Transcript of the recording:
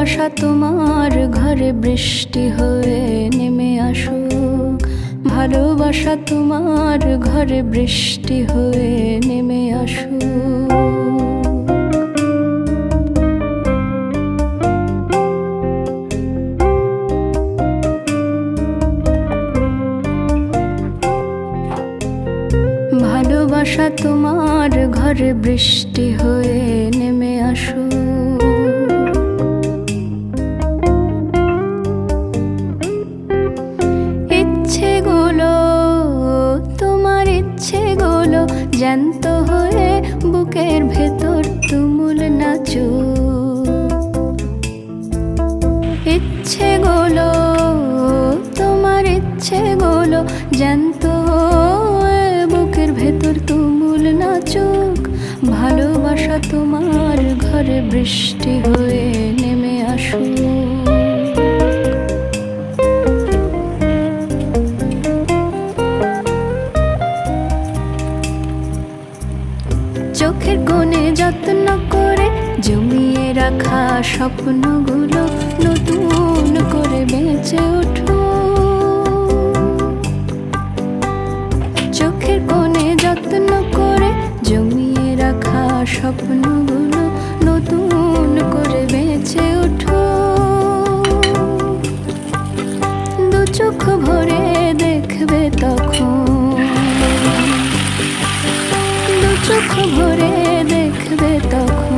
ভালোবাসা তোমার ঘরে বৃষ্টি হয়ে নেমে আসুক। ভালোবাসা তোমার ঘরে বৃষ্টি হয়ে নেমে আসুক। ভালোবাসা তোমার ঘরে বৃষ্টি হয়ে নেমে আসো জ্যান্ত হয়ে বুকের ভেতর তুমুল নাচু ইচ্ছে ইচ্ছেগুলো তোমার ইচ্ছেগুলো জ্যান্ত হয়ে বুকের ভেতর তুমুল নাচুক। ভালোবাসা তোমার ঘরে বৃষ্টি হয়ে নেমে আসুক। চোখের কোণে যত্ন করে জমিয়ে রাখা স্বপ্নগুলো নতুন করে বেঁচে ওঠো চোখের কোণে যত্ন করে জমিয়ে রাখা স্বপ্নগুলো নতুন করে বেঁচে ওঠো দু চোখ ভরে দেখবে তখন চোখ ভরে দেখবে তখন।